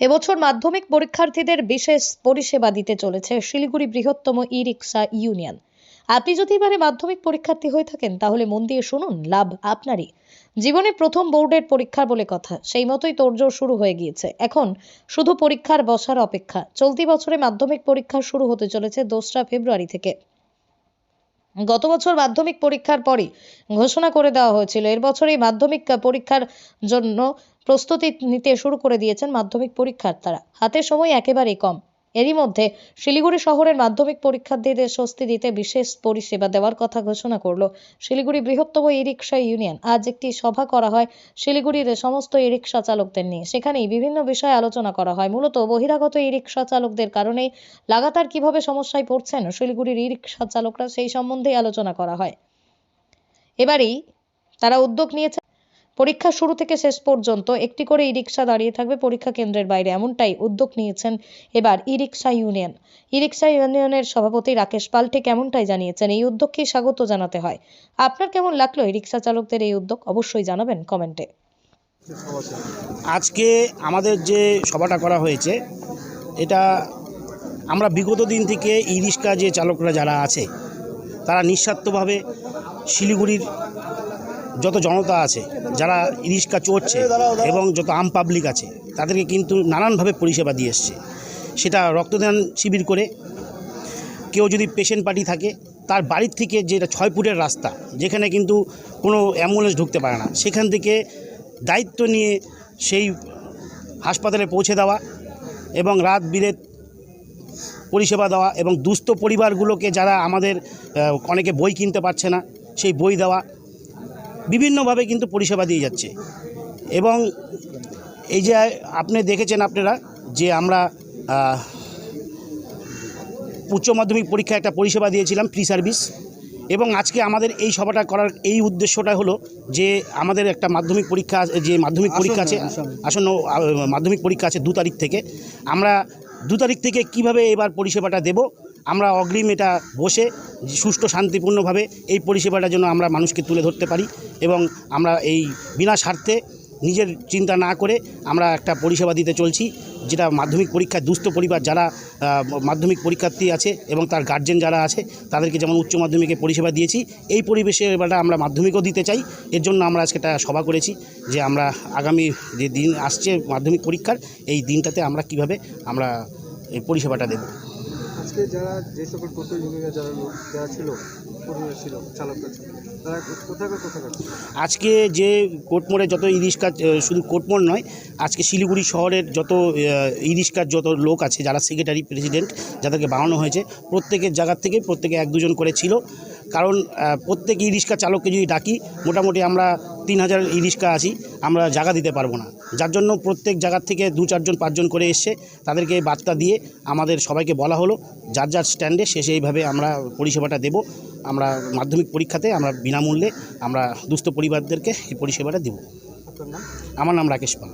এবছর মাধ্যমিক পরীক্ষার্থীদের বিশেষ পরিষেবা দিতে চলেছে শিলিগুড়ি বৃহত্তম ই রিক্সা ইউনিয়ন। আপনি যদি এবারে মাধ্যমিক পরীক্ষার্থী হয়ে থাকেন, তাহলে মন দিয়ে শুনুন, লাভ আপনারই। জীবনে প্রথম বোর্ডের পরীক্ষা বলে কথা, সেই মতোই তোড়জোড় শুরু হয়ে গিয়েছে। এখন শুধু পরীক্ষার বসার অপেক্ষা, চলতি বছরে মাধ্যমিক পরীক্ষা শুরু হতে চলেছে দোসরা ফেব্রুয়ারি থেকে। গত বছর মাধ্যমিক পরীক্ষার পরই ঘোষণা করে দেওয়া হয়েছিল, এর বছরই মাধ্যমিক পরীক্ষার জন্য প্রস্তুতি নিতে শুরু করে দিয়েছেন মাধ্যমিক পরীক্ষার্থীরা। হাতে সময় একেবারেই কম। এরই মধ্যে শিলিগুড়ি শহরের মাধ্যমিক পরীক্ষার্থীদের স্বস্তি দিতে বিশেষ পরিষেবা দেওয়ার কথা ঘোষণা করল শিলিগুড়ি বৃহত্তম ই রিক্সা ইউনিয়ন। আজ একটি সভা করা হয় শিলিগুড়ির সমস্ত ই রিক্সা চালকদের নিয়ে। সেখানেই বিভিন্ন বিষয়ে আলোচনা করা হয়। মূলত বহিরাগত ই রিক্সা চালকদের কারণেই লাগাতার কীভাবে সমস্যায় পড়ছেন শিলিগুড়ির ই রিক্সা চালকরা সেই সম্বন্ধেই আলোচনা করা হয়। এবারেই তারা উদ্যোগ নিয়েছে পরীক্ষা শুরু থেকে শেষ পর্যন্ত একটি করে ই রিক্সা দাঁড়িয়ে থাকবে পরীক্ষা কেন্দ্রের বাইরে, এমনটাই উদ্যোগ নিয়েছেন এবার ই রিক্সা ইউনিয়ন। ই রিক্সা ইউনিয়নের সভাপতি রাকেশ পাল ঠিক এমনটাই জানিয়েছেন, এই উদ্যোগকে স্বাগত জানাতে হয়। আপনার কেমন লাগল এই রিক্সা চালকদের এই উদ্যোগ? অবশ্যই জানাবেন কমেন্টে। আজকে আমাদের যে সভাটা করা হয়েছে, এটা আমরা বিগত দিন থেকে ই রিক্সা যে চালকরা যারা আছে, তারা নিঃস্বার্থভাবে শিলিগুড়ির যত জনতা আছে, যারা রিক্সা চড়ছে এবং যত আম পাবলিক আছে, তাদেরকে কিন্তু নানানভাবে পরিষেবা দিয়ে এসছে। সেটা রক্তদান শিবির করে কেউ যদি পেশেন্ট পার্টি থাকে, তার বাড়ির থেকে যেটা ছয় ফুটের রাস্তা, যেখানে কিন্তু কোনো অ্যাম্বুলেন্স ঢুকতে পারে না, সেখান থেকে দায়িত্ব নিয়ে সেই হাসপাতালে পৌঁছে দেওয়া এবং রাত বিরেত পরিষেবা দেওয়া এবং দুস্থ পরিবারগুলোকে যারা আমাদের অনেকে বই কিনতে পারছে না, সেই বই দেওয়া বিভিন্নভাবে কিন্তু পরিষেবা দিয়ে যাচ্ছে। এবং এই যে আপনি দেখেছেন আপনারা যে আমরা উচ্চ মাধ্যমিক পরীক্ষায় একটা পরিষেবা দিয়েছিলাম ফ্রি সার্ভিস এবং আজকে আমাদের এই সভাটা করার এই উদ্দেশ্যটা হলো যে আমাদের একটা মাধ্যমিক পরীক্ষা যে মাধ্যমিক পরীক্ষা আছে আসন্ন। মাধ্যমিক পরীক্ষা আছে দু তারিখ থেকে। আমরা দু তারিখ থেকে কীভাবে এবার পরিষেবাটা দেব আমরা অগ্রিম এটা বসে সুষ্ঠু, শান্তিপূর্ণভাবে এই পরিষেবাটা যেন আমরা মানুষকে তুলে ধরতে পারি এবং আমরা এই বিনা স্বার্থে নিজের চিন্তা না করে আমরা একটা পরিষেবা দিতে চলছি, যেটা মাধ্যমিক পরীক্ষায় দুস্থ পরিবার যারা মাধ্যমিক পরীক্ষার্থী আছে এবং তার গার্জেন যারা আছে, তাদেরকে যেমন উচ্চ মাধ্যমিকে পরিষেবা দিয়েছি, এই পরিবেশে এবারটা আমরা মাধ্যমিকও দিতে চাই। এর জন্য আমরা আজকে একটা সভা করেছি যে আমরা আগামী যে দিন আসছে মাধ্যমিক পরীক্ষার, এই দিনটাতে আমরা কীভাবে আমরা এই পরিষেবাটা দেব। আজকে যারা যে সকল ইউনিয়নে যারা লোক যারা ছিল কর্মীরা ছিল, চালকরা ছিল? আজকে যে কোটমোড়ে যত ই রিক্সা শুধু কোটমোড় নয়, আজকে শিলিগুড়ি শহরের যত ই রিক্সার যত লোক আছে, যারা সেক্রেটারি প্রেসিডেন্ট যাদেরকে বানানো হয়েছে, প্রত্যেকের জায়গার থেকে প্রত্যেকে এক দুজন করে ছিল কারণ প্রত্যেক ই রিক্সা চালককে যদি ডাকি, মোটামুটি আমরা তিন হাজার ই রিক্সা আসি আমরা জায়গা দিতে পারব না। যার জন্য প্রত্যেক জায়গার থেকে দু চারজন পাঁচজন করে এসছে তাদেরকে বার্তা দিয়ে আমাদের সবাইকে বলা হলো যার যার স্ট্যান্ডে শেষে এইভাবে আমরা পরিষেবাটা দেব। আমরা মাধ্যমিক পরীক্ষাতে আমরা বিনামূল্যে আমরা দুস্থ পরিবারদেরকে এই পরিষেবাটা দেব। আমার নাম রাকেশ পাল।